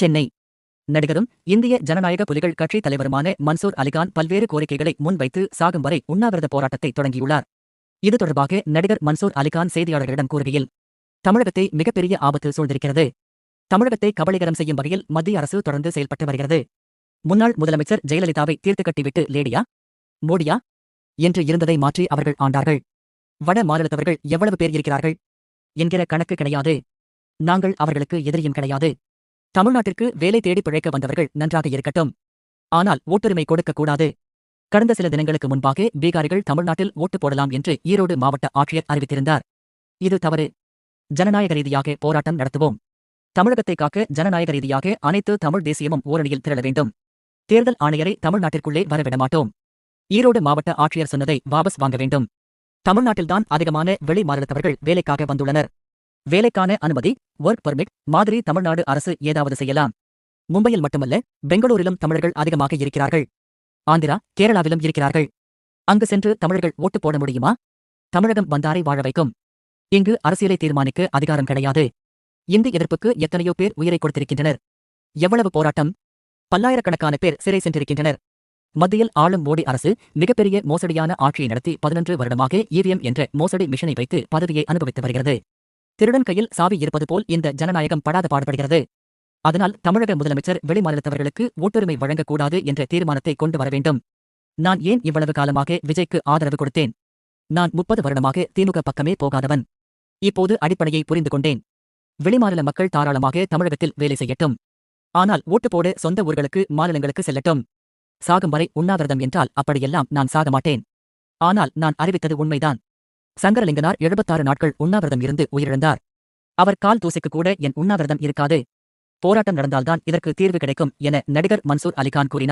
சென்னை. நடிகரும் இந்திய ஜனநாயக புலிகள் கட்சித் தலைவருமான மன்சூர் அலிகான் பல்வேறு கோரிக்கைகளை முன்வைத்து சாகும் வரை உண்ணாவிரத போராட்டத்தை தொடங்கியுள்ளார். இது தொடர்பாக நடிகர் மன்சூர் அலிகான் செய்தியாளர்களிடம் கூறுகையில் தமிழகத்தை மிகப்பெரிய ஆபத்து சூழ்ந்திருக்கிறது. தமிழகத்தை கபலீகரம் செய்யும் வகையில் மத்திய அரசு தொடர்ந்து செயல்பட்டு வருகிறது. முன்னாள் முதலமைச்சர் ஜெயலலிதாவை தீர்த்து கட்டிவிட்டு லேடியா? மோடியா? என்று இருந்ததை மாற்றி அவர்கள் ஆண்டார்கள். வட மாநிலத்தவர்கள் எவ்வளவு பேர் இருக்கிறார்கள்? என்கிற கணக்கு கிடையாது. நாங்கள் அவர்களுக்கு எதிரியும் கிடையாது. தமிழ்நாட்டிற்கு வேலை தேடி பிழைக்க வந்தவர்கள் நன்றாக இருக்கட்டும். ஆனால் ஓட்டுரிமை கொடுக்கக்கூடாது கடந்த சில தினங்களுக்கு முன்பாக பீகாரிகள் தமிழ்நாட்டில் ஓட்டு போடலாம் என்று ஈரோடு மாவட்ட ஆட்சியர் அறிவித்திருந்தார். இது தவறு. ஜனநாயக ரீதியாக போராட்டம் நடத்துவோம். தமிழகத்தை காக்க ஜனநாயக ரீதியாக அனைத்து தமிழ் தேசியமும் ஓரணியில் திரள வேண்டும். தேர்தல் ஆணையரை தமிழ்நாட்டிற்குள்ளே வரவிடமாட்டோம். ஈரோடு மாவட்ட ஆட்சியர் சொன்னதை வாபஸ் வாங்க வேண்டும். தமிழ்நாட்டில்தான் அதிகமான வெளி மாநிலத்தவர்கள் வேலைக்காக வந்துள்ளனர். வேலைக்கான அனுமதி ஒர்க் பர்மிட் மாதிரி தமிழ்நாடு அரசு ஏதாவது செய்யலாம். மும்பையில் மட்டுமல்ல பெங்களூரிலும் தமிழர்கள் அதிகமாக இருக்கிறார்கள். ஆந்திரா கேரளாவிலும் இருக்கிறார்கள். அங்கு சென்று தமிழர்கள் ஓட்டு போட முடியுமா? தமிழகம் வந்தாரை வாழ வைக்கும். இங்கு அரசியலை தீர்மானிக்க அதிகாரம் கிடையாது. இந்தி எதிர்ப்புக்கு எத்தனையோ பேர் உயிரை கொடுத்திருக்கின்றனர். எவ்வளவு போராட்டம்? பல்லாயிரக்கணக்கான பேர் சிறை சென்றிருக்கின்றனர். மத்தியில் ஆளும் மோடி அரசு மிகப்பெரிய மோசடியான ஆட்சியை நடத்தி பதினொன்று வருடமாக இவிஎம் என்ற மோசடி மிஷனை வைத்து பதவியை அனுபவித்து வருகிறது. திருடன் கையில் சாவி இருப்பது போல் இந்த ஜனநாயகம் படாத பாடுபடுகிறது. அதனால் தமிழக முதலமைச்சர் வெளிமாநிலத்தவர்களுக்கு ஓட்டுரிமை வழங்கக்கூடாது என்ற தீர்மானத்தை கொண்டு வர வேண்டும். நான் ஏன் இவ்வளவு காலமாக விஜய்க்கு ஆதரவு கொடுத்தேன்? நான் முப்பது வருடமாக திமுக பக்கமே போகாதவன். இப்போது அடிப்படையை புரிந்து கொண்டேன். வெளிமாநில மக்கள் தாராளமாக தமிழகத்தில் வேலை செய்யட்டும். ஆனால் ஓட்டு போட சொந்த ஊர்களுக்கு மாநிலங்களுக்கு செல்லட்டும். சாகும் வரை உண்ணாவிரதம் என்றால் அப்படியெல்லாம் நான் சாக மாட்டேன். ஆனால் நான் அறிவித்தது உண்மைதான். சங்கரலிங்கனார் எழுபத்தாறு நாட்கள் உண்ணாவிரதம் இருந்து உயிரிழந்தார். அவர் கால் தூசிக்கு கூட என் உண்ணாவிரதம் இருக்காது. போராட்டம் நடந்தால்தான் இதற்கு தீர்வு கிடைக்கும் என நடிகர் மன்சூர் அலிகான் கூறினார்.